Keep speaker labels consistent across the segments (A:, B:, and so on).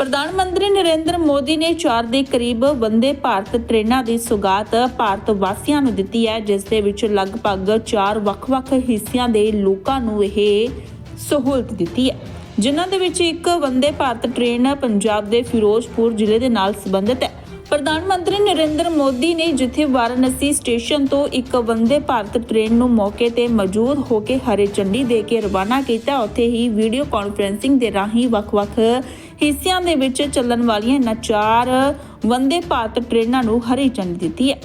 A: ਪ੍ਰਧਾਨ ਮੰਤਰੀ ਨਰਿੰਦਰ ਮੋਦੀ ਨੇ 4 ਦੇ ਕਰੀਬ ਵੰਦੇ ਭਾਰਤ ਟ੍ਰੇਨਾਂ ਦੀ ਸੁਗਾਤ ਭਾਰਤ ਵਾਸੀਆਂ ਨੂੰ ਦਿੱਤੀ ਹੈ, ਜਿਸ ਦੇ ਵਿੱਚ ਲਗਭਗ 4 ਵੱਖ-ਵੱਖ ਹਿੱਸਿਆਂ ਦੇ ਲੋਕਾਂ ਨੂੰ ਇਹ ਸਹੂਲਤ ਦਿੱਤੀ ਹੈ। ਜਿਨ੍ਹਾਂ ਦੇ ਵਿੱਚ ਇੱਕ ਵੰਦੇ ਭਾਰਤ ਟ੍ਰੇਨ ਪੰਜਾਬ ਦੇ ਫਿਰੋਜ਼ਪੁਰ ਜ਼ਿਲ੍ਹੇ ਦੇ ਨਾਲ ਸੰਬੰਧਿਤ ਹੈ। ਪ੍ਰਧਾਨ ਮੰਤਰੀ ਨਰਿੰਦਰ ਮੋਦੀ ਨੇ ਜਿੱਥੇ ਵਾਰਾਣਸੀ ਸਟੇਸ਼ਨ ਤੋਂ ਇੱਕ ਵੰਦੇ ਭਾਰਤ ਟ੍ਰੇਨ ਨੂੰ ਮੌਕੇ ਤੇ ਮੌਜੂਦ ਹੋ ਕੇ ਹਰੇ ਝੰਡੀ ਦੇ ਕੇ ਰਵਾਨਾ ਕੀਤਾ, ਉੱਥੇ ਹੀ ਵੀਡੀਓ ਕਾਨਫਰੈਂਸਿੰਗ ਦੇ ਰਾਹੀਂ ਵੱਖ-ਵੱਖ ਹਿੱਸਿਆਂ ਦੇ ਵਿੱਚ ਚੱਲਣ ਵਾਲੀਆਂ ਇਹਨਾਂ ਚਾਰ ਵੰਦੇ ਭਾਰਤ ਟ੍ਰੇਨਾਂ ਨੂੰ ਹਰੀ ਝੰਡੀ ਦਿੱਤੀ ਹੈ।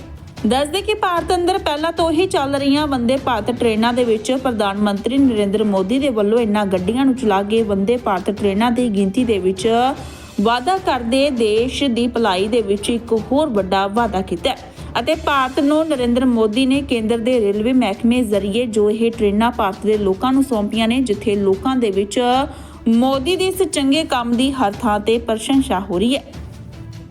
A: ਦੱਸਦੇ ਕਿ ਭਾਰਤ ਅੰਦਰ ਪਹਿਲਾਂ ਤੋਂ ਹੀ ਚੱਲ ਰਹੀਆਂ ਵੰਦੇ ਭਾਰਤ ਟ੍ਰੇਨਾਂ ਦੇ ਵਿੱਚ ਪ੍ਰਧਾਨ ਮੰਤਰੀ ਨਰਿੰਦਰ ਮੋਦੀ ਦੇ ਵੱਲੋਂ ਇਹਨਾਂ ਗੱਡੀਆਂ ਨੂੰ ਚਲਾ ਕੇ ਵੰਦੇ ਭਾਰਤ ਟ੍ਰੇਨਾਂ ਦੀ ਗਿਣਤੀ ਦੇ ਵਿੱਚ ਵਾਅਦਾ ਕਰਦੇ ਦੇਸ਼ ਦੀ ਭਲਾਈ ਦੇ ਵਿੱਚ ਇੱਕ ਹੋਰ ਵੱਡਾ ਵਾਅਦਾ ਕੀਤਾ ਹੈ। ਅਤੇ ਭਾਰਤ ਨੂੰ ਨਰਿੰਦਰ ਮੋਦੀ ਨੇ ਕੇਂਦਰ ਦੇ ਰੇਲਵੇ ਮਹਿਕਮੇ ਜ਼ਰੀਏ ਜੋ ਇਹ ਟ੍ਰੇਨਾਂ ਭਾਰਤ ਦੇ ਲੋਕਾਂ ਨੂੰ ਸੌਂਪੀਆਂ ਨੇ, ਜਿੱਥੇ ਲੋਕਾਂ ਦੇ ਵਿੱਚ ਮੋਦੀ ਦੇ ਇਸ ਚੰਗੇ ਕੰਮ ਦੀ ਹਰ ਥਾਂ ਤੇ ਪ੍ਰਸ਼ੰਸਾ ਹੋ ਰਹੀ ਹੈ।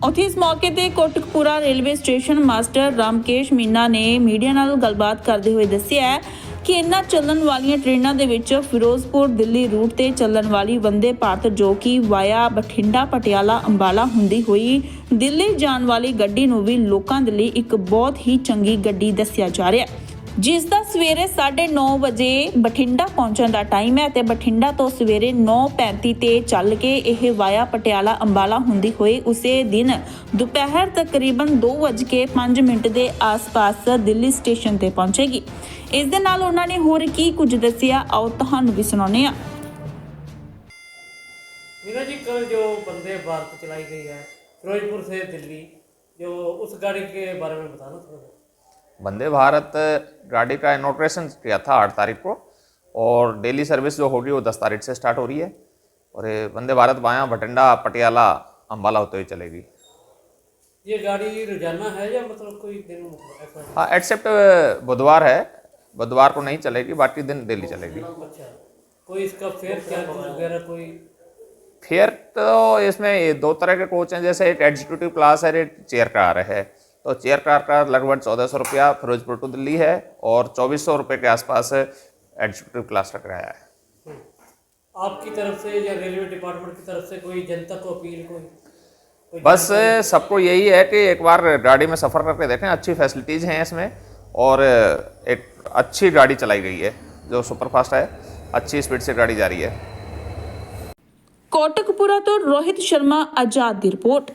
A: ਉੱਥੇ ਇਸ ਮੌਕੇ ਤੇ Kotkapura railway station master Ramkesh Meena ਨੇ ਮੀਡੀਆ ਨਾਲ ਗੱਲਬਾਤ ਕਰਦੇ ਹੋਏ ਦੱਸਿਆ ਕਿ ਇਹਨਾਂ ਚੱਲਣ ਵਾਲੀਆਂ ਟ੍ਰੇਨਾਂ ਦੇ ਵਿੱਚ ਫਿਰੋਜ਼ਪੁਰ, ਦਿੱਲੀ ਰੂਟ ਤੇ ਚੱਲਣ ਵਾਲੀ ਵੰਦੇ ਭਾਰਤ ਜੋ ਕਿ ਵਾਇਆ ਬਠਿੰਡਾ, ਪਟਿਆਲਾ, ਅੰਬਾਲਾ ਹੁੰਦੀ ਹੋਈ ਦਿੱਲੀ ਜਾਣ ਵਾਲੀ ਗੱਡੀ ਨੂੰ ਵੀ ਲੋਕਾਂ ਦੇ ਲਈ ਇੱਕ ਬਹੁਤ ਹੀ ਚੰਗੀ ਗੱਡੀ ਦੱਸਿਆ ਜਾ ਰਿਹਾ ਹੈ। ਜਿਸ ਦਾ ਸਵੇਰੇ 9:30 ਵਜੇ ਬਠਿੰਡਾ ਪਹੁੰਚਣ ਦਾ ਟਾਈਮ ਹੈ ਤੇ ਬਠਿੰਡਾ ਤੋਂ ਸਵੇਰੇ 9:35 ਤੇ ਚੱਲ ਕੇ ਇਹ ਵਾਇਆ ਪਟਿਆਲਾ ਅੰਬਾਲਾ ਹੁੰਦੀ ਹੋਈ ਉਸੇ ਦਿਨ ਦੁਪਹਿਰ ਤਕਰੀਬਨ 2:05 ਮਿੰਟ ਦੇ ਆਸ-ਪਾਸ ਦਿੱਲੀ ਸਟੇਸ਼ਨ ਤੇ ਪਹੁੰਚੇਗੀ ਇਸ ਦੇ ਨਾਲ ਉਹਨਾਂ ਨੇ ਹੋਰ ਕੀ ਕੁਝ ਦੱਸਿਆ ਆਓ ਤੁਹਾਨੂੰ ਵੀ ਸੁਣਾਉਂਦੇ ਹਾਂ
B: मीरा जी कल जो वंदे भारत चलाई गई है फिरोजपुर से दिल्ली जो उस गाड़ी के बारे में बताना थोड़ा सा
C: वंदे भारत गाड़ी का इनोग्रेशन किया था आठ तारीख को और डेली सर्विस जो होगी वो दस तारीख से स्टार्ट हो रही है। और ये वंदे भारत वाया भटिंडा पटियाला अम्बाला होते हुए चलेगी।
B: ये गाड़ी रोज़ाना है या मतलब कोई दिन
C: हाँ एक्सेप्ट बुधवार है। बुधवार को नहीं चलेगी बाकी दिन डेली चलेगी।
B: अच्छा। कोई इसका फेयर चार्ज वगैरह कोई?
C: फेयर तो इसमें ये दो तरह के कोच हैं जैसे एक एग्जीक्यूटिव क्लास है एक चेयर कार है। तो चेयर कार का लगभग चौदह सौ रुपया फिरोजपुर टू दिल्ली है और चौबीस सौ रुपये के आसपास एग्जीक्यूटिव क्लास का किराया है।
B: हम्म। आपकी तरफ़ से या रेलवे डिपार्टमेंट की तरफ़ से कोई जनता को अपील कोई
C: बस सबको यही है कि एक बार गाड़ी में सफ़र करके देखें अच्छी फैसिलिटीज़ हैं इसमें और एक अच्छी गाड़ी चलाई गई है जो सुपरफास्ट है अच्छी स्पीड से गाड़ी जा रही है।
A: कोटकपुरा तो रोहित शर्मा आज़ाद रिपोर्ट।